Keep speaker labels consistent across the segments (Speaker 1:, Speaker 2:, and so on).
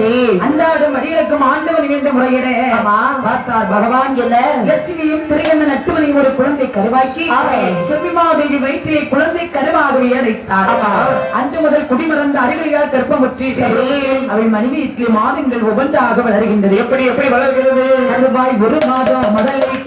Speaker 1: சரி
Speaker 2: அன்றாடும் அடிகளுக்கும் ஆண்டவன் வேண்ட முறையிட
Speaker 1: ஆமா.
Speaker 2: பார்த்தார் பகவான்
Speaker 1: என்ன
Speaker 2: லட்சுமியும் திரையண்ண நட்டுவனையும் ஒரு குழந்தை கருவாக்கி
Speaker 1: ஆமே.
Speaker 2: செல்விமாதேவி வயிற்றிலே குழந்தை கருவாகவே அடைத்தார். அன்று முதல் குடிமறந்த அடிகளியால் கர்ப்பமுற்றி
Speaker 1: சரி.
Speaker 2: அவள் மனைவியிலே மாதங்கள் ஒவ்வொன்றாக வளர்கின்றது.
Speaker 3: எப்படி எப்படி வளர்கிறது?
Speaker 2: கருவாய் ஒரு மாதம் முதலைக்கு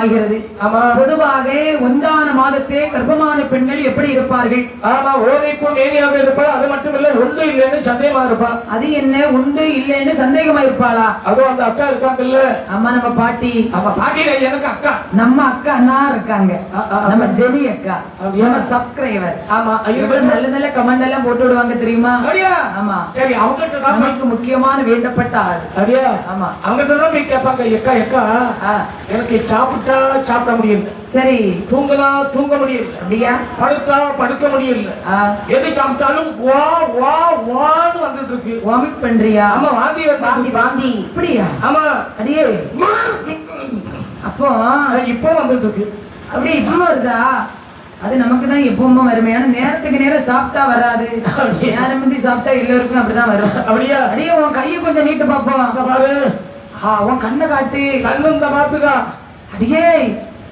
Speaker 2: ஆகிறது.
Speaker 3: ஆமா.
Speaker 2: பொதுவாக ஒன்றான மாதத்திலே கர்ப்பமான பெண்கள் எப்படி இருப்பார்கள்?
Speaker 3: ஆமா ஓரைப்பு மேனியாக இருப்பா அது மட்டும் இல்ல ஒண்ணு இல்லைன்னு சந்தேகமா இருப்பா.
Speaker 2: அது என்ன உண்டு இல்லைன்னு சந்தேகமா இருப்பாளா?
Speaker 3: அதுவும் அந்த அக்கா இருக்காங்கல்ல.
Speaker 2: அம்மா நம்ம பாட்டி.
Speaker 3: ஆமா பாட்டியில எனக்கு அக்கா.
Speaker 2: நம்ம அக்கா அண்ணா இருக்காங்க. நம்ம ஜெனி அக்கா? நம்ம சப்ஸ்கிரைபர்
Speaker 3: ஆமா ஐயோ.
Speaker 2: நல்ல நல்ல கமெண்ட் எல்லாம் போட்டு விடுவாங்க தெரியுமா? ஆமா.
Speaker 3: சரி அவங்ககிட்ட தான்
Speaker 2: நமக்கு முக்கியமான வேண்டப்பட்ட ஆள்.
Speaker 3: அப்படியா?
Speaker 2: ஆமா.
Speaker 3: அவங்ககிட்ட தான் போய் கேட்பாங்க எக்கா எக்கா எனக்கு சாப்பிட்டா சாப்பிட முடியல.
Speaker 2: சரி.
Speaker 3: தூங்கினா தூங்க முடியல
Speaker 2: அப்படியா?
Speaker 3: படுத்தா படுக்க முடியல. எது சாப்பிட்டாலும் வா வா வான்னு வந்துட்டு இருக்கு
Speaker 2: வாமிட் பண்றியா?
Speaker 3: ஆமா வாந்தி
Speaker 1: வாந்தி
Speaker 3: வந்து.
Speaker 2: அப்படியா?
Speaker 3: ஆமா.
Speaker 2: அடியே. அப்போ?
Speaker 3: இப்போ வந்துட்டு இருக்கு
Speaker 2: அப்படியே இப்போ வருதா? அது நமக்கு தான் எப்பவும் வருமே. ஆனா நேரத்துக்கு நேரம் சாப்பிட்டா வராது. நேரம் முந்தி சாப்பிட்டா எல்லோருக்கும் அப்படிதான் வரும்.
Speaker 3: அப்படியா?
Speaker 2: அடியே உன் கையை கொஞ்சம் நீட்டு
Speaker 3: அங்க பாரு.
Speaker 2: ஆ, உன் கண்ணை காட்டு.
Speaker 3: கண்ணு இந்த பாத்துக்கா.
Speaker 2: அடியே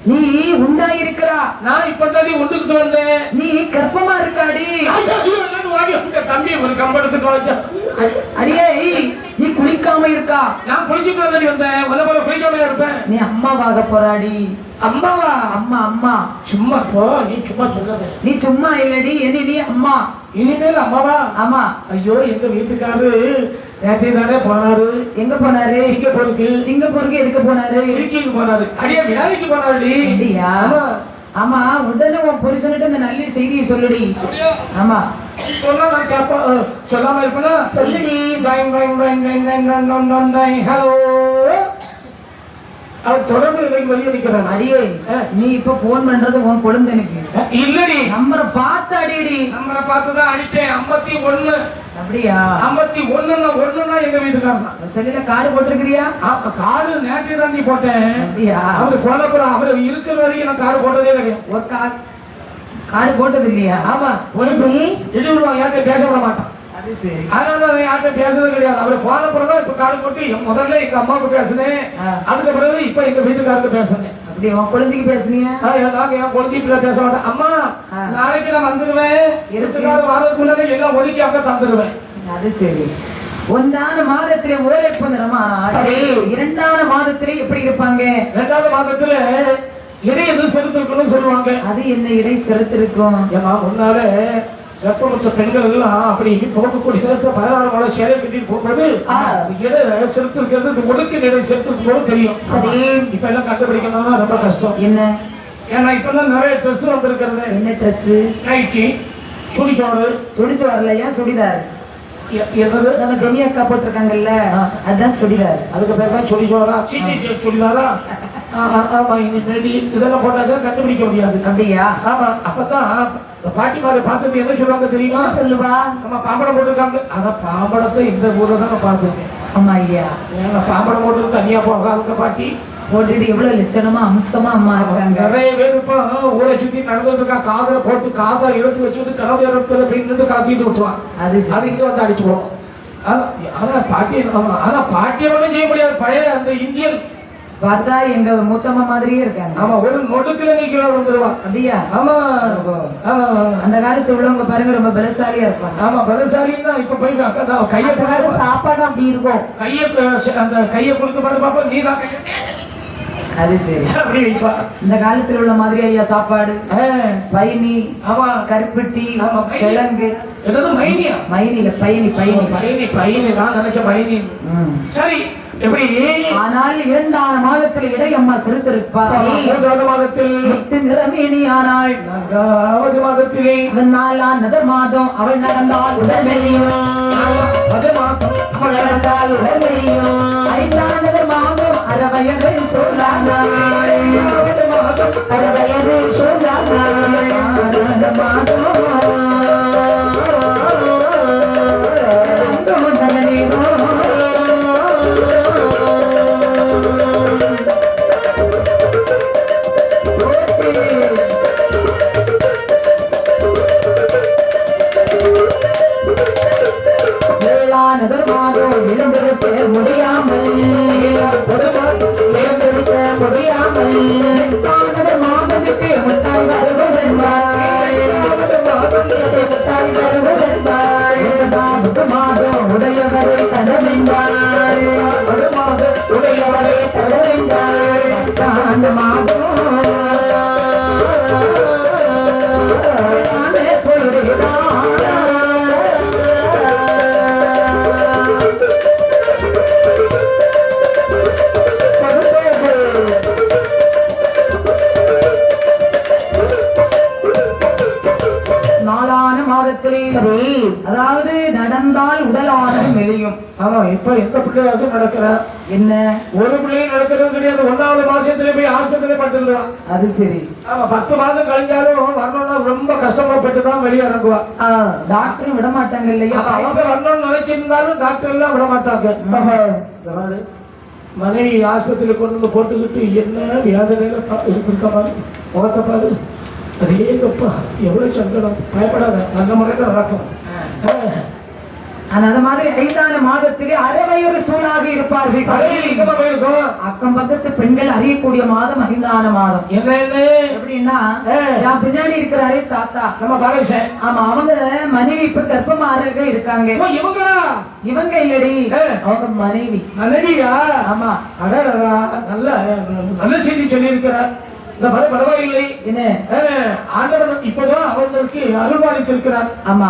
Speaker 2: நீ உண்டாயிருக்கிறா
Speaker 3: நான் இப்ப தாண்டி ஒண்ணுக்கிட்டு வந்தேன்
Speaker 2: நீ கர்ப்பமா இருக்காடி.
Speaker 3: தம்பி ஒரு கம்பெடுத்துட்டு வச்சா
Speaker 2: அடியே நீ குளிக்காம இருக்கா?
Speaker 3: நான் குளிச்சுட்டு தாண்டி வந்தேன். உன்ன போல குளிக்காம இருப்பேன்.
Speaker 2: நீ அம்மாவாக போறாடி.
Speaker 3: அம்மாவா?
Speaker 2: அம்மா அம்மா.
Speaker 3: சும்மா போ. நீ சும்மா சொல்லாத.
Speaker 2: நீ சும்மா இல்லடி என்ன நீ அம்மா.
Speaker 3: இனிமேல் அம்மாவா?
Speaker 2: ஆமா.
Speaker 3: ஐயோ எங்க வீட்டுக்காரரு நேற்று தானே போனாரு.
Speaker 2: எங்க போனாரு?
Speaker 3: சிங்கப்பூருக்கு.
Speaker 2: சிங்கப்பூருக்கு எதுக்கு போனாரு?
Speaker 3: சிரிக்கிக்கு போனாரு. அடியே வேலைக்கு போனாருடி.
Speaker 2: அப்படியா?
Speaker 3: ஆமா
Speaker 2: உடனே உன் புருஷன்கிட்ட இந்த நல்ல செய்தியை சொல்லுடி ஆமா
Speaker 3: சொன்னா நான் சொல்லாம இருப்பனா
Speaker 1: சொல்லுடி
Speaker 3: பைங் பைங் பைங் ஹலோ அவர் தொடர்பு எனக்கு வெளியே நிற்கிறேன்
Speaker 2: அடியே நீ இப்ப போன் பண்றது உன் குழந்தை
Speaker 3: இல்லடி
Speaker 2: நம்பரை பார்த்து அடியடி
Speaker 3: நம்பரை பார்த்து அடிச்சேன் ஐம்பத்தி ஒன்னு
Speaker 2: அப்படியா?
Speaker 3: ஐம்பத்தி ஒண்ணுன்னா ஒண்ணுன்னா எங்க வீட்டுக்காரர்
Speaker 2: செல்லில கார்டு போட்டிருக்கிறியா?
Speaker 3: ஆ, காடு நேற்று தான் நீ போட்டேன்.
Speaker 2: அப்படியா?
Speaker 3: அவரு போனப்புறம் அவரு இருக்கிற வரைக்கும் நான் காடு போட்டதே கிடையாது.
Speaker 2: ஒரு கா கார்டு போட்டது இல்லையா?
Speaker 3: ஆமா
Speaker 2: ஒரு
Speaker 3: இடி விடுவாங்க யார்கிட்ட பேச விட மாட்டான். அதனால யார்கிட்ட பேசுறது கிடையாது. அவர் போனப்புறம் தான் இப்ப காடு போட்டு முதல்ல எங்க அம்மாவுக்கு பேசினேன். அதுக்கு பிறகு இப்ப எங்க வீட்டுக்காரருக்கு பேசுனேன்.
Speaker 2: அப்படி உன் குழந்தைக்கு பேசுனீங்க?
Speaker 3: நாங்க என் குழந்தை பேச மாட்டேன் அம்மா. நாளைக்கு நான் வந்துருவேன். வீட்டுக்காரர் வரதுக்கு முன்னாடி எல்லாம் ஒதுக்கி அங்க தந்துருவேன்.
Speaker 2: அது சரி. ஒன்றான மாதத்திலே ஓலை பொந்தரமா
Speaker 1: சரி.
Speaker 2: இரண்டான மாதத்திலே எப்படி இருப்பாங்க?
Speaker 3: ரெண்டாவது மாதத்துல இடை எது செலுத்திருக்கணும்னு சொல்லுவாங்க.
Speaker 2: அது என்ன இடை சிறத்திருக்கும்
Speaker 3: ஏமா முன்னால கர்ப்பமற்ற பெண்கள் எல்லாம் அப்படி போகக்கூடிய பதினாறு மாதம் சேலை கட்டிட்டு போகும்போது. இடை செலுத்திருக்கிறது ஒடுக்கு இடை செலுத்திருக்கும் போது தெரியும்.
Speaker 1: சரி.
Speaker 3: இப்ப எல்லாம் கண்டுபிடிக்கணும்னா ரொம்ப கஷ்டம்.
Speaker 2: என்ன?
Speaker 3: ஏன்னா இப்ப எல்லாம் நிறைய ட்ரெஸ் வந்திருக்கிறது.
Speaker 2: என்ன ட்ரெஸ்
Speaker 3: நைட்டி சுடிச்சோறு
Speaker 2: சுடிச்சு வரலையா சுடிதார்?
Speaker 3: என்னது?
Speaker 2: நம்ம ஜெனி அக்கா போட்டிருக்காங்கல்ல
Speaker 3: ஆ.
Speaker 2: அதுதான் சுடிதார்.
Speaker 3: அதுக்கு பேர் தான் சுடிச்சோரா சுடிதாரா? ஆமா இதெல்லாம் போட்டாச்சும் கண்டுபிடிக்க முடியாது.
Speaker 2: அப்படியா?
Speaker 3: ஆமா அப்பதான் இந்த பாட்டிமாரை பார்த்துட்டு என்ன சொல்லுவாங்க தெரியுமா?
Speaker 1: சொல்லுவா?
Speaker 3: நம்ம பாம்படம் போட்டிருக்காங்க. ஆனா பாம்படத்தை இந்த ஊர்ல தான் நான் பார்த்துருக்கேன்.
Speaker 2: ஆமா ஐயா.
Speaker 3: ஏன்னா பாம்படம் போட்டு தனியா போகாதுங்க பாட்டி.
Speaker 2: போட்டுட்டு எவ்வளவு லட்சணமா அம்சமா அம்மா இருக்காங்க.
Speaker 3: நிறைய பேர் இப்போ ஊரை சுத்தி நடந்துட்டு இருக்கா. காதல போட்டு காதை இழுத்து வச்சுட்டு கடந்த இடத்துல போய் நின்று கடத்திட்டு விட்டுருவான்
Speaker 2: அது சரி.
Speaker 3: அது இங்க வந்து அடிச்சு போடும். ஆனா பாட்டி ஆனா பாட்டியை ஒன்றும் செய்ய முடியாது. பழைய அந்த இந்தியன்
Speaker 2: பார்த்தா எங்க மூத்தம்மா மாதிரியே இருக்காங்க.
Speaker 3: ஆமா ஒரு நொடுக்குல நீ கீழே வந்துருவான்
Speaker 2: அப்படியா?
Speaker 3: ஆமா. ஆமா
Speaker 2: அந்த காலத்து உள்ளவங்க பாருங்க ரொம்ப பலசாலியா இருப்பாங்க.
Speaker 3: ஆமா பலசாலின்னா இப்ப போய் அக்கா கையை
Speaker 1: சாப்பாடு அப்படி இருக்கும்.
Speaker 3: கையை அந்த கையை கொடுத்து பாரு பாப்பா நீ தான் கையை.
Speaker 2: அது சரி.
Speaker 3: அப்படி வைப்பா.
Speaker 2: இந்த காலத்துல உள்ள மாதிரி ஐயா சாப்பாடு பயணி
Speaker 3: ஆமா.
Speaker 2: கருப்பட்டி. கிழங்கு.
Speaker 3: என்னது மைனியா
Speaker 2: மைனில பயணி பயணி
Speaker 3: பயணி பயணி நான் நினைச்ச பயணி. சரி. எப்படி?
Speaker 2: ஆனால் இரண்டாம் மாதத்தில் இடையம்மா செலுத்திருப்பார்.
Speaker 3: ஆமா, மூன்றாவது மாதத்தில்
Speaker 2: முத்து நிறமேனி ஆனால்
Speaker 3: நான்காவது மாதத்திலே
Speaker 2: அவன் நாலாம் நதர் மாதம் அவள் நடந்தால் உடல் மெலியும். அவள் நடந்தால் உடல் மெலியும். ஐந்தாம் சொல்லாங்க சொல்லாங்க மாதம் வருவதென்பாய் ஒன்பதாவது மாதம் உடையவரை தடவென்பாய் உடையவரை தடவென்பாய்
Speaker 3: ஆமா இப்ப எந்த பிள்ளையாவது நடக்கிற?
Speaker 2: என்ன?
Speaker 3: ஒரு பிள்ளையும் நடக்கிறது கிடையாது ஒன்னாவது மாசத்துல போய் ஆஸ்பத்திரி படுத்துருக்கான்
Speaker 2: அது சரி.
Speaker 3: ஆமா பத்து மாசம் கழிஞ்சாலும் வரணும்னா ரொம்ப கஷ்டப்பட்டு தான் வெளியே இறங்குவா.
Speaker 2: டாக்டரும் விட மாட்டாங்க இல்லையா
Speaker 3: அவங்க வரணும்னு நினைச்சிருந்தாலும் டாக்டர் எல்லாம் விட மாட்டாங்க மனைவி ஆஸ்பத்திரியில கொண்டு வந்து போட்டுக்கிட்டு என்ன வேதனையில பா- எடுத்திருக்க மாதிரி முகத்தை பாரு. அடேங்கப்பா எவ்வளவு சங்கடம். பயப்படாத நல்ல முறையில் நடக்கும்
Speaker 2: அந்த மாதிரி ஐந்தான மாதத்திலே அரைவயது சூழாக இருப்பார்கள். அக்கம் பக்கத்து பெண்கள் அறியக்கூடிய மாதம் ஐந்தான மாதம். எப்படின்னா பின்னாடி இருக்கிறாரே தாத்தா.
Speaker 3: நம்ம
Speaker 2: ஆமா அவங்க மனைவி இப்ப கர்ப்பமாக இருக்காங்க. இவங்க இல்லடி. அவங்க மனைவி.
Speaker 3: மனைவியா?
Speaker 2: ஆமா.
Speaker 3: அடடடா நல்ல நல்ல செய்தி சொல்லியிருக்கிறார். இந்த மாதிரி பரவாயில்லை.
Speaker 2: என்ன?
Speaker 3: ஆண்டவர் இப்போதான் அவர்களுக்கு அருள்வாளித்திருக்கிறார்
Speaker 2: ஆமா.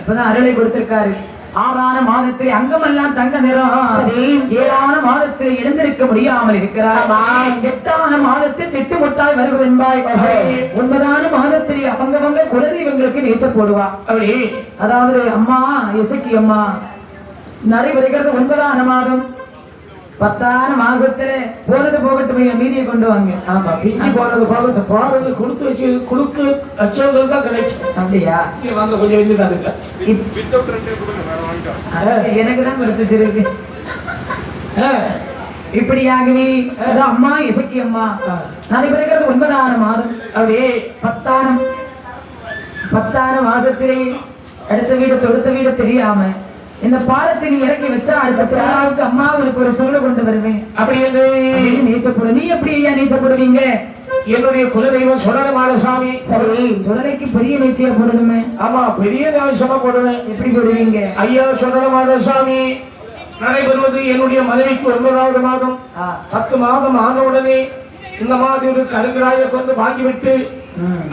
Speaker 2: இப்பதான் அருளை கொடுத்திருக்காரு. ஆறான மாதத்திலே அங்கமெல்லாம் தங்க நிறம். ஏழான மாதத்தில் எழுந்திருக்க முடியாமல் இருக்கிறார். எட்டான மாதத்தில் திட்டுமுட்டாய் வருவதென்பாய். ஒன்பதான மாதத்திலே அவங்கவங்க குலதெய்வங்களுக்கு நீச்ச போடுவா.
Speaker 3: அப்படி.
Speaker 2: அதாவது அம்மா இசக்கி அம்மா நடைபெறுகிறது ஒன்பதான மாதம். பத்தான மாசத்துல போனது போகட்டும் என் மீதியை கொண்டு வாங்க
Speaker 3: ஆமா பிஞ்சு போனது போகட்டும் போறது கொடுத்து வச்சு கொடுக்கு லட்சங்கள் தான் கிடைக்கும்
Speaker 2: அப்படியா
Speaker 3: வாங்க கொஞ்சம் வெளியே தான் இருக்க
Speaker 2: எனக்கு தான் குறிப்பிச்சிருக்கு
Speaker 3: அஹ்,
Speaker 2: இப்படியாகவே அது அம்மா இசக்கி அம்மா நடைபெறுகிறது ஒன்பதான மாதம்
Speaker 3: அப்படியே
Speaker 2: பத்தானம் பத்தான மாசத்திலே அடுத்த வீடு தொடுத்த வீடு தெரியாம இந்த பாலத்தை நீ இறக்கி வச்சா அடுத்த திருவிழாவுக்கு அம்மா உனக்கு ஒரு சொல்ல கொண்டு வருவேன்.
Speaker 3: அப்படி என்று
Speaker 2: நீச்ச போடு நீ எப்படி ஐயா நீச்ச போடுவீங்க?
Speaker 3: என்னுடைய குலதெய்வம் சுடரமான சாமி.
Speaker 2: சரி சுடலைக்கு பெரிய நீச்சையா போடணுமே.
Speaker 3: ஆமா பெரிய நியாயசமா போடுவேன்.
Speaker 2: எப்படி போடுவீங்க?
Speaker 3: ஐயா சுடரமான சாமி. நடைபெறுவது என்னுடைய மனைவிக்கு ஒன்பதாவது மாதம். பத்து மாதம் ஆன உடனே இந்த மாதிரி ஒரு கருங்கடாயை கொண்டு வாங்கிவிட்டு.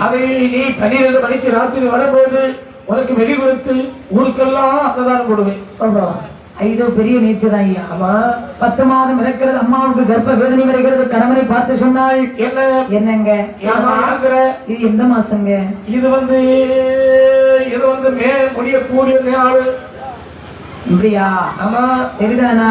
Speaker 3: அதை நீ பன்னிரண்டு மணிக்கு ராத்திரி வரும்போது உனக்கு வெளி கொடுத்து ஊருக்கெல்லாம் அன்னதானம் போடுவேன்.
Speaker 2: ஐதோ பெரிய நீச்சதான் ஐயா.
Speaker 3: ஆமா.
Speaker 2: பத்து மாதம் இருக்கிறது அம்மாவுக்கு கர்ப்ப வேதனை வருகிறது கணவனை பார்த்து சொன்னாள்
Speaker 3: என்ன?
Speaker 2: என்னங்க? இது எந்த மாசங்க?
Speaker 3: இது வந்து இது வந்து மே முடியக்கூடிய நாள்.
Speaker 2: இப்படியா?
Speaker 3: ஆமா.
Speaker 2: சரிதானா?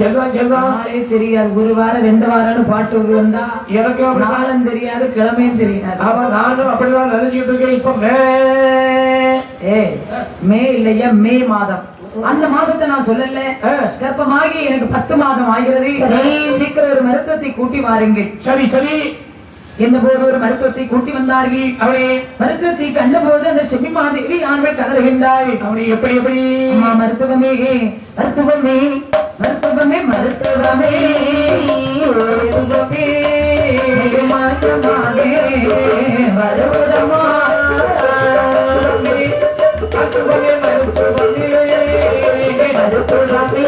Speaker 3: சரிதான் சரிதான்.
Speaker 2: நாளே தெரியாது. ஒரு வாரம் ரெண்டு வாரம்னு பாட்டு வந்தா
Speaker 3: எனக்கு
Speaker 2: நாளும் தெரியாது கிழமையும் தெரியாது.
Speaker 3: ஆமா நானும் அப்படிதான் நினைச்சுக்கிட்டு இருக்கேன். இப்ப மே.
Speaker 2: ஏய் மே இல்லையா? மே மாதம். அந்த மாசத்தை நான் சொல்லல. கர்ப்பமாகி எனக்கு பத்து மாதம் ஆகிறது. சீக்கிரம் ஒரு மருத்துவத்தை கூட்டி வாருங்கள்.
Speaker 3: சரி சரி.
Speaker 2: என்ன போது ஒரு மருத்துவத்தை கூட்டி வந்தார்கள்.
Speaker 3: அவளே
Speaker 2: மருத்துவத்தை கண்டபோது அந்த செம்மி மாதேவி ஆண்கள் கதறுகின்றாள்.
Speaker 3: அவளே எப்படி எப்படி?
Speaker 2: அம்மா மருத்துவமே மருத்துவமே மருத்துவமே மருத்துவமே. மருத்துவமே மாற்றமாக வருவதம்மா
Speaker 3: மருத்துவமே, மருத்துவமே.
Speaker 2: மருத்துவமே.
Speaker 3: மருத்துவமே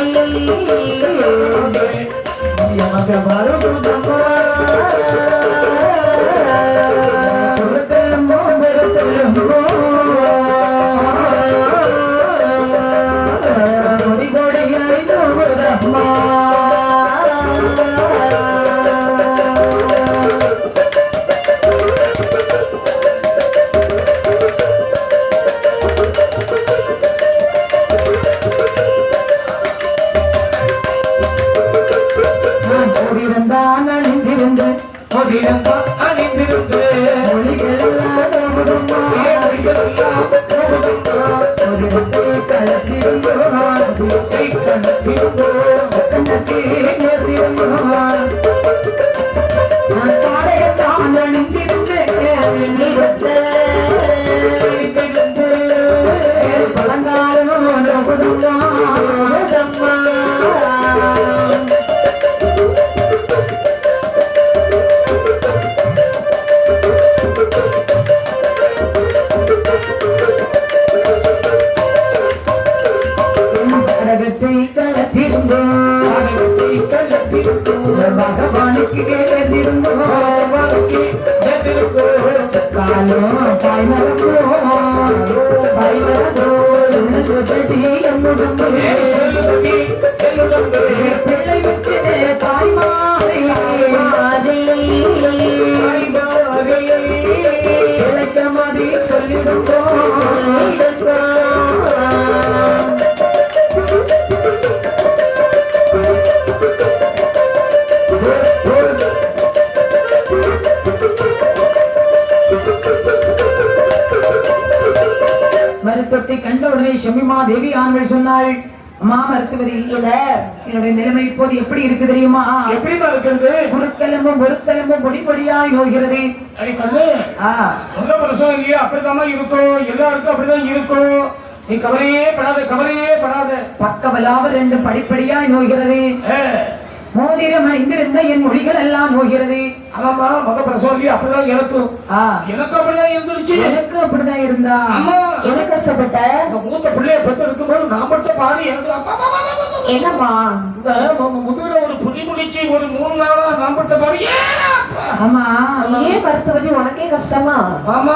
Speaker 2: நீ சொன்னாள் அம்மா மருத்துவதி என்னுடைய நிலைமை இப்போது எப்படி இருக்கு தெரியுமா?
Speaker 3: எப்படிமா இருக்கிறது?
Speaker 2: குறுக்கெலும்பும் பொருத்தெலும்பும் பொடி பொடியாய் நோகிறது.
Speaker 3: பிரசவம் இல்லையா. அப்படித்தாம்மா இருக்கும் எல்லாருக்கும் அப்படிதான் இருக்கும் நீ கவலையே படாத கவலையே படாத.
Speaker 2: பக்கவலாவ ரெண்டு படிப்படியாய் நோகிறது. மோதிரம் அணிந்திருந்த என் மொழிகள் எல்லாம் நோகிறது.
Speaker 3: ஆமாம்மா முத பிரசவம் இல்லையா? அப்படிதான் எனக்கும்.
Speaker 2: ஆ.
Speaker 3: எனக்கும் அப்படிதான் இருந்துருச்சு.
Speaker 2: எனக்கு அப்படிதான் இருந்தா.
Speaker 3: அம்மா.
Speaker 1: என்ன கஷ்டப்பட்ட?
Speaker 3: மூத்த பிள்ளைய பெத்து எடுக்கும்போது நான் மட்டும் பாடி எனக்கு மு- முதுகுல ஒரு புடி முடிச்சு ஒரு மூணு நாளா மட்டும் பாடி?
Speaker 2: ஆமா
Speaker 1: ஏன் மருத்துவதி உனக்கே கஷ்டமா?
Speaker 3: ஆமா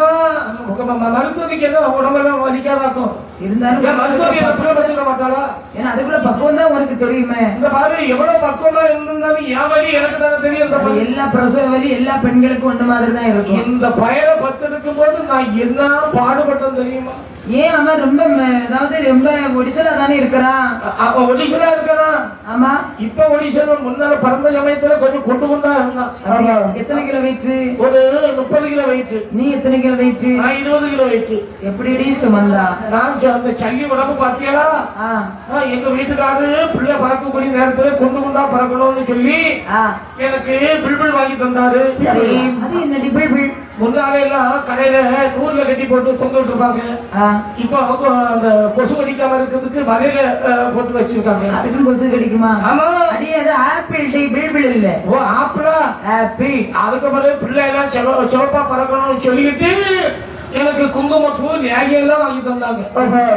Speaker 3: முக- ம- ம- மருத்துவத்துக்கு என்ன உடம்பெல்லாம் வலிக்காதாக்கும்.
Speaker 2: இருந்தாலும்
Speaker 3: என்ன பிள்ளை பெற்றுக்க மாட்டாளா?
Speaker 2: ஏன்னா அதுக்குள்ள பக்குவம் தான் உனக்கு தெரியுமே.
Speaker 3: இந்த பாரு எவ்வளவு பக்குவமா இருந்திருந்தாலும் என் வலி எனக்கு தானே தெரியும்.
Speaker 2: எல்லா பிரசவ வலி எல்லா பெண்களுக்கும் ஒண்ணு மாதிரி தான் இருக்கும்.
Speaker 3: இந்த பயலை பத்தெடுக்கும் போது நான் என்ன பாடுபட்டேன் தெரியுமா?
Speaker 2: ஏன் அவன் ரொம்ப அதாவது ரொம்ப ஒடிசலா தானே இருக்கிறான்
Speaker 3: ஒடிசலா இருக்கானா
Speaker 2: ஆமா.
Speaker 3: இப்ப ஒடிசல் முன்னால பிறந்த சமயத்துல கொஞ்சம் கொண்டு கொண்டா இருந்தான்?
Speaker 2: எத்தனை கிலோ வெயிட்டு
Speaker 3: ஒரு முப்பது கிலோ வெயிட்
Speaker 2: நீ எத்தனை கிலோ வெயிட்டு
Speaker 3: நான் இருபது கிலோ வெயிட்
Speaker 2: எப்படிடி சுமந்தா?
Speaker 3: நான் அந்த சல்லி உடம்பு பாத்தியலா? எங்க வீட்டுக்காரரு பிள்ளை பறக்கக்கூடிய நேரத்துல கொண்டு கொண்டா பறக்கணும்னு சொல்லி எனக்கு பில்பிள் வாங்கி தந்தாரு.
Speaker 2: சரி. அது என்ன டிபிள் பிள்
Speaker 3: முன்னாலே எல்லாம் கடையில நூல்ல கட்டி போட்டு தொங்க விட்டுருப்பாங்க
Speaker 2: ஆ.
Speaker 3: இப்போ அவங்க அந்த கொசு கடிக்காம இருக்கிறதுக்கு வலையில போட்டு வச்சிருக்காங்க.
Speaker 2: அதுக்கும் கொசு கிடைக்குமா?
Speaker 3: ஆமா.
Speaker 2: அடி அது ஆப்பிள் டி பிள் இல்ல.
Speaker 3: ஓ ஆப்பிளா?
Speaker 2: ஆப்பிள்.
Speaker 3: அதுக்கு பிறகு பிள்ளை எல்லாம் செவ சிவப்பா பறக்கணும்னு சொல்லிக்கிட்டு எனக்கு குங்குமப்பூ லேகி எல்லாம் வாங்கி தந்தாங்க.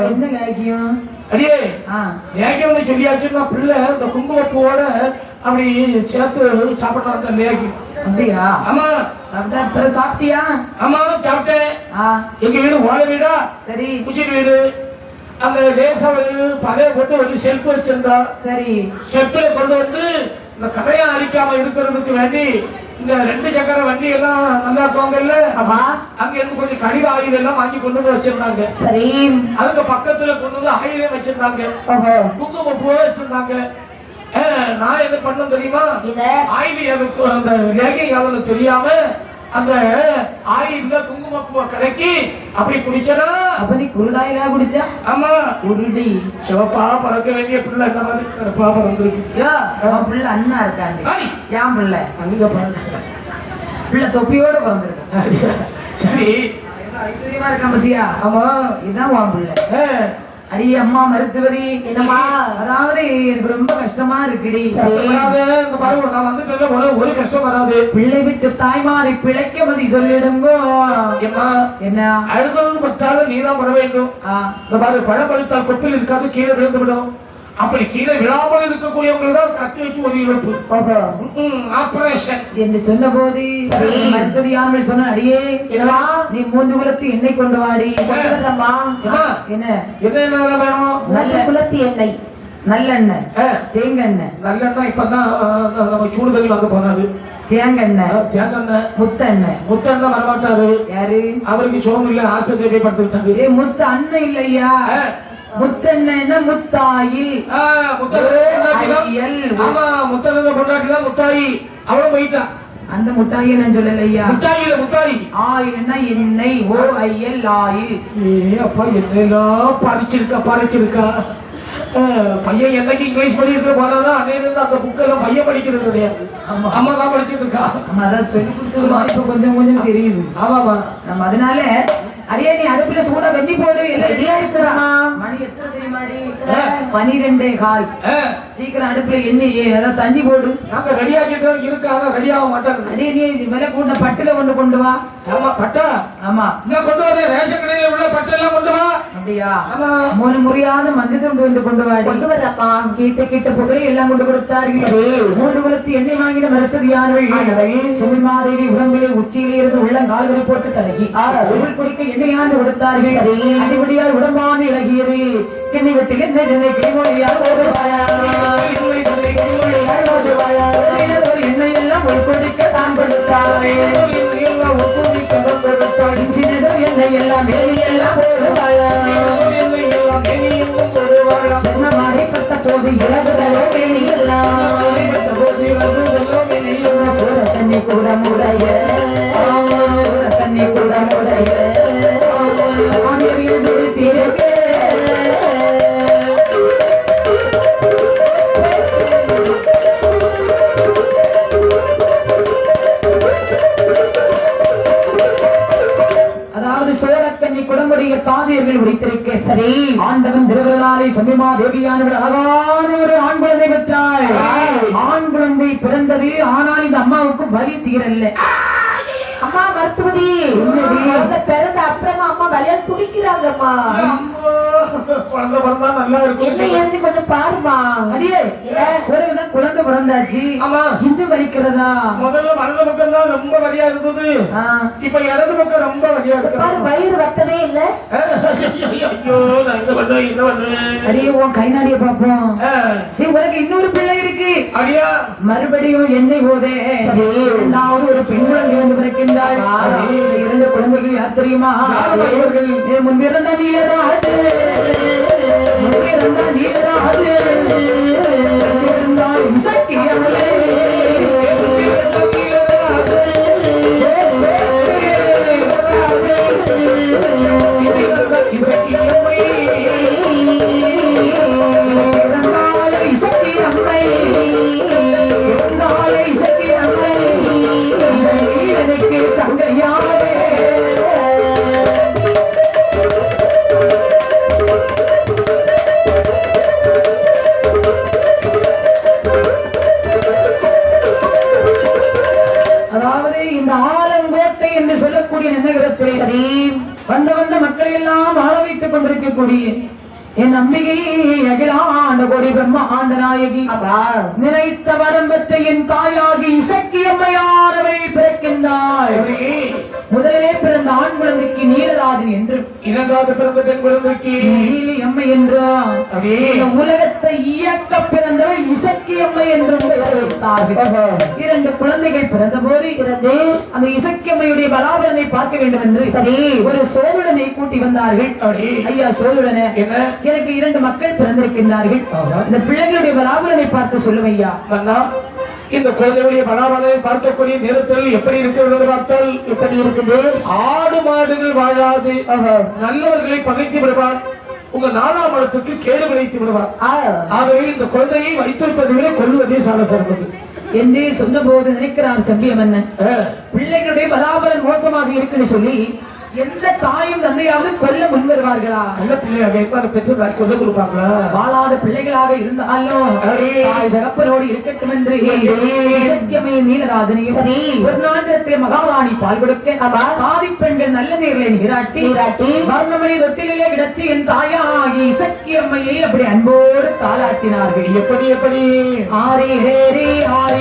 Speaker 2: என்ன லாக்கியம்
Speaker 3: அடியே
Speaker 2: ஆ.
Speaker 3: லேகியம்னு சொல்லியாச்சுன்னா பிள்ளை இந்த குங்குமப்பூவோட அப்படி சேர்த்து சாப்பிடணும் அந்த லேகி
Speaker 2: அப்படியா?
Speaker 3: ஆமா.
Speaker 2: சாப்பிட்டா? அப்புறம் சாப்பிட்டியா?
Speaker 3: ஆமா சாப்பிட்டேன்.
Speaker 2: ஆ.
Speaker 3: எங்க வீடு ஓலை வீடா?
Speaker 2: சரி.
Speaker 3: குச்சின் வீடு. அங்க லேசா பழைய போட்டு ஒரு செல்ஃப் வச்சிருந்தா.
Speaker 2: சரி.
Speaker 3: செப்பில் கொண்டு வந்து இந்த கரையா அரிக்காம இருக்கிறதுக்கு வேண்டி இந்த ரெண்டு சக்கர வண்டி எல்லாம் நல்லா இருக்குவாங்கல்ல?
Speaker 1: ஆமா.
Speaker 3: அங்க இருந்து கொஞ்சம் கழிவு ஆயில் எல்லாம் வாங்கி கொண்டு வந்து வச்சிருந்தாங்க.
Speaker 1: சரி.
Speaker 3: அதுக்கு பக்கத்துல கொண்டு வந்து ஆயிலே வச்சிருந்தாங்க. குங்கும பூ வச்சிருந்தாங்க. நான் என்ன பண்ணேன் தெரியுமா? ஆயில் எதுக்கு அந்த லேகை யாதன்னு தெரியாம அந்த ஆயில்ல குங்கும பூவை கலக்கி அப்படி குடிச்சனா?
Speaker 2: அப்ப நீ குருடாயிலா குடிச்சா?
Speaker 3: ஆமா.
Speaker 2: குருடி.
Speaker 3: சிவப்பா பறக்க வேண்டிய பிள்ளை என்ன மாதிரி? கருப்பா பறந்துருக்கு
Speaker 2: பிள்ளை அண்ணா இருக்காண்டி. ஏன் பிள்ளை?
Speaker 3: அங்க பாருங்க.
Speaker 2: பிள்ளை தொப்பியோட பிறந்திருக்கான்
Speaker 3: சரி.
Speaker 2: ஐஸ்வர்யமா இருக்கான் பத்தியா?
Speaker 3: ஆமா.
Speaker 2: இதுதான் உன் பிள்ளை. அடி அம்மா மருத்துவதி
Speaker 1: என்னம்மா?
Speaker 2: அதாவது எனக்கு ரொம்ப கஷ்டமா இருக்குடி.
Speaker 3: இந்த பாருங்க நான் வந்துட்டேன்ல ஒரு ஒரு கஷ்டம் வராது.
Speaker 2: பிள்ளை விட்டு தாய்மாரை பிழைக்க மதி சொல்லிடுங்கோ. என்ன?
Speaker 3: அழுதது பற்றாலும் நீதான் பட வேண்டும்.
Speaker 2: ஆ.
Speaker 3: இந்த பாரு பழம் பழுத்தால் கொப்பில் இருக்காது கீழே விழுந்து விடும். அப்படி கீழே விழாமல் இருக்கக்கூடியவங்களுக்கு கத்தி வச்சு ஒரு இழப்பு ஆபரேஷன்
Speaker 2: என்று சொன்ன போது மருத்துவதி ஆண்கள் சொன்ன அடியே? நீ மூன்று குலத்து எண்ணெய் கொண்டு வாடி. என்ன?
Speaker 3: என்ன? வேணும்?
Speaker 1: நல்ல குலத்தி எண்ணெய்
Speaker 2: நல்லெண்ணெய். தேங்கெண்ணெய்.
Speaker 3: நல்லெண்ணெய் இப்பதான் நம்ம சூடு தண்ணி வாங்க போனாரு.
Speaker 2: தேங்கெண்ணெய்.
Speaker 3: தேங்காய்
Speaker 2: முத்தெண்ணெய்.
Speaker 3: முத்தண்ண வரமாட்டாரு.
Speaker 2: யாரு?
Speaker 3: அவருக்கு சோகம் இல்ல ஆஸ்பத்திரி போய் படுத்துக்கிட்டாரு
Speaker 2: ஏ முத்து அண்ணன் இல்லையா? முத்தெண்ணெய்னா முத்தாயில்.
Speaker 3: முத்தண்ண பொண்டாட்டி தான்.
Speaker 2: ஐயல்.
Speaker 3: தான் முத்தாயி. அவளும் போயிட்டா
Speaker 2: அந்த முட்டாயை நான் சொல்லலையா?
Speaker 3: முட்டாயில முட்டாய்
Speaker 2: ஆயில்னா எண்ணெய் ஓ ஐஎல் ஆயில்.
Speaker 3: ஏ அப்பா என்னெல்லாம் பறிச்சிருக்கா பறிச்சிருக்கா. பையன் என்னைக்கு இங்கிலீஷ் படிக்கிறது போனாலும் அன்னையிலிருந்து அந்த புக்கெல்லாம் பையன் படிக்கிறது கிடையாது. அம்மா தான் படிச்சுட்டு இருக்கா.
Speaker 2: நம்ம அதான் சொல்லி இப்ப கொஞ்சம் கொஞ்சம் தெரியுது.
Speaker 3: ஆமாமா
Speaker 2: நம்ம அதனால அடியே நீ அடுப்புல சூடா வெண்ணி போடு. எல்லாம் ரெடியா இருக்கிறாமா. மணி எத்தனை தெரியுமாடி பனிரெண்டே கால். சீக்கிரம் அடுப்புல எண்ணெய் அதான் தண்ணி போடு.
Speaker 3: நாங்க ரெடி ஆக்கிட்டு தான் இருக்காங்க ரெடி ஆக மாட்டாங்க
Speaker 2: அடியே நீ விலை கூட்ட பட்டுல கொண்டு கொண்டு வா
Speaker 3: ஆமா பட்டா
Speaker 2: ஆமா
Speaker 3: இங்க கொண்டு வர ரேஷன் கடையில உள்ள பட்டெல்லாம் கொண்டு வா
Speaker 2: அப்படியா
Speaker 3: ஆமா
Speaker 2: மூணு முறையாவது மஞ்சள் துண்டு வந்து கொண்டு வாடி
Speaker 1: கொண்டு வரப்பா
Speaker 2: கிட்ட கிட்ட புகழை எல்லாம் கொண்டு கொடுத்தார்கள் மூன்று குலத்து எண்ணெய் வாங்கின மறுத்தது யார்கள் சுமிமாதேவி உடம்பிலே உச்சியிலே இருந்து உள்ளங்கால்களை போட்டு தடகி உருள் குடிக்க எண்ணெயாந்து கொடுத்தார்கள் அடிபடியால் உடம்பான இழகியது கிண்ணி வெட்டி எண்ணெய் எண்ணெய் கைமொழியால் ஓடுவாயா எண்ணெய் ஒரு குடிக்க தான் கொடுத்தாரே
Speaker 3: எல்லாம் ஒப்புமை கடன் கொடுத்தாடி
Speaker 2: சின்னதோ எண்ணெய் எல்லாம் வேலி எல்லாம் ஓடுவாயா
Speaker 3: எல்லாம்
Speaker 2: பட்ட போது இலகுதலோ வேலி எல்லாம் பிறந்தாச்சு
Speaker 3: ஆமா.
Speaker 2: இன்று வலிக்கிறதா?
Speaker 3: முதல்ல வலது பக்கம் தான் ரொம்ப வலியா இருந்தது. இப்ப இடது பக்கம் ரொம்ப வலியா
Speaker 1: பாரு
Speaker 3: இருக்கு
Speaker 1: வயிறு வத்தவே இல்ல.
Speaker 3: ஐயோ நான் என்ன பண்ணுவேன் என்ன பண்ணுவேன்
Speaker 2: அடியே உன் கை நாடிய பாப்போம் டேய், உனக்கு இன்னொரு பிள்ளை இருக்கு.
Speaker 3: அப்படியா
Speaker 2: மறுபடியும் எண்ணெய் போதே இரண்டாவது ஒரு பெண் குழந்தை வந்து பிறக்கின்றாள் இரண்டு குழந்தைகள் யார் தெரியுமா? இவர்கள் முன்பிருந்த நீலராஜு முன்பிருந்த நீலராஜு முன்பிருந்தாள் கோடி பிரம்மாண்ட நாயகி
Speaker 1: அப்பா
Speaker 2: நினைத்த வரம் பெற்ற என் தாயாகி இசக்கி அம்மையானவை பிறக்கின்றாள் முதலிலே பிறந்த ஆண் குழந்தைக்கு நீலராஜன் என்று
Speaker 3: இரண்டாவது பிறந்த பெண் குழந்தைக்கு.
Speaker 2: நீலி அம்மை என்றார். உலகத்தை இயக்க பிறந்தவள் இசக்கி அம்மை என்று பெயர் வைத்தார்கள். இரண்டு குழந்தைகள் பிறந்த போது அந்த இசக்கி அம்மையுடைய பலாபலனை பார்க்க வேண்டும் என்று
Speaker 1: சரி.
Speaker 2: ஒரு சோழனை கூட்டி வந்தார்கள். ஐயா சோழனை எனக்கு இரண்டு மக்கள் பிறந்திருக்கின்றார்கள். இந்த பிள்ளைகளுடைய பலாபலனை பார்த்து
Speaker 3: மன்னா இந்த குழந்தையுடைய பலாபலனை பார்க்கக்கூடிய நேரத்தில் எப்படி இருக்கிறது பார்த்தால்
Speaker 1: எப்படி இருக்குது?
Speaker 3: ஆடு மாடுகள் வாழாது. நல்லவர்களை பகைத்து விடுவார். உங்க நாலாம் இடத்துக்கு கேடு விளைத்து விடுவார். ஆகவே இந்த குழந்தையை வைத்திருப்பதை விட கொல்லுவதே சால சிறந்தது.
Speaker 2: என்று சொன்னபோது நினைக்கிறார் செம்பிய மன்னன்
Speaker 3: அஹ்,
Speaker 2: பிள்ளைகளுடைய பலாபலன் மோசமாக இருக்குன்னு சொல்லி எந்த தாயும் தந்தையாவது கொல்ல முன் வருவார்களா
Speaker 3: நல்ல பிள்ளையாக கொடுப்பாங்களா
Speaker 2: வாழாத பிள்ளைகளாக இருந்தாலும் தாய் தகப்பனோடு இருக்கட்டும் என்று இசக்கியமே நீலராஜனையும். ஒரு மகாராணி பால் கொடுக்க. சாதி பெண்கள் நல்ல நீர்களை
Speaker 1: நீராட்டி.
Speaker 2: வர்ணமணி தொட்டிலே கிடத்தி என் தாயாகி இசக்கியம்மையை அப்படி அன்போடு தாளாட்டினார்கள்.
Speaker 3: எப்படி எப்படி?
Speaker 2: ஆரி ரேரி ஆரி. ரேரி ஆராரோ